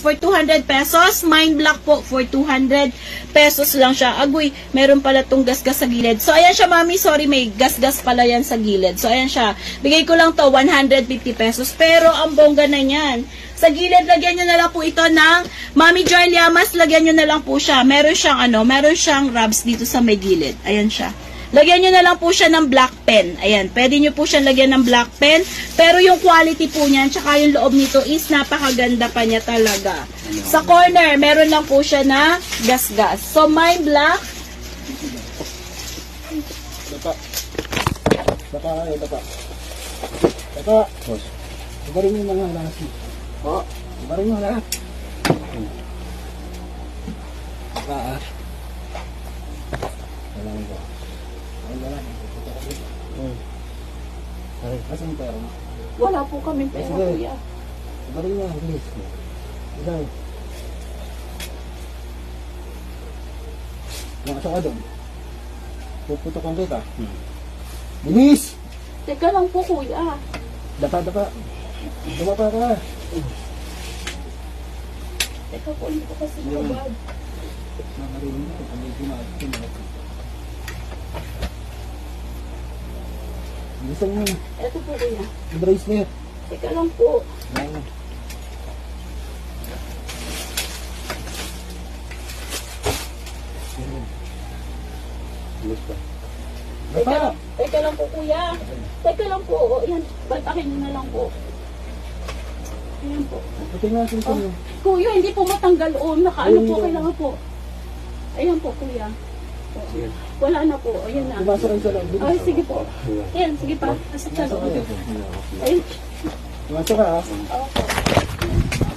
for 200 pesos. Mind block po for 200 pesos lang siya. Agoy, meron pala tong gasgas sa gilid. So, ayan siya, mami. Sorry, may gasgas pala yan sa gilid. So, ayan siya. Bigay ko lang to 150 pesos. Pero, ang bongga na yan. Sa gilid, lagyan nyo na lang po ito ng Mami Joy Llamas, lagyan nyo na lang po siya. Meron siyang ano, meron siyang rubs dito sa may gilid. Ayan siya. Lagyan nyo na lang po siya ng black pen. Ayan, pwede nyo po siyang lagyan ng black pen. Pero yung quality po niyan, tsaka yung loob nito is napakaganda pa niya talaga. Sa corner, meron lang po siya na gas-gas. So, my black, Dapa. Dapa kayo, dapa. Dapa. Boss. Ibarin mo yung mga lahat. po, Ibarin mo lahat. Dapa ah. Wala mo ba? Ay, wala. Hmm. Ay, asan pera mo? wala po kami pera, Sige. kuya. Ibarin mo, please. Ibarin. Nakasa ka doon. Puputokan kita. Bilis! Teka lang po, kuya. Dapa, dapa. Dumapa ka. Teka po, hindi ko kasi Yun. kabad. Nakarinig ko kung may gumawa. Gusto mo, Ito po, kuya. bracelet. Teka lang po. Ayun. Gusto pa. Teka lang, teka lang po, kuya. Teka lang po. O, yan, bantakin nyo na lang po. Ayan po. Nga natin ito. Oh, kuya, hindi po matanggal o. Nakaano po, kailangan po. Ayan po, kuya. O, Sige. Wala na po. Ayan na. Pumasok kayo sa loob. Ay, sige po. Ayan, sige pa. Nasa sa loob. Ayun. Pumasok ka ha. Opo.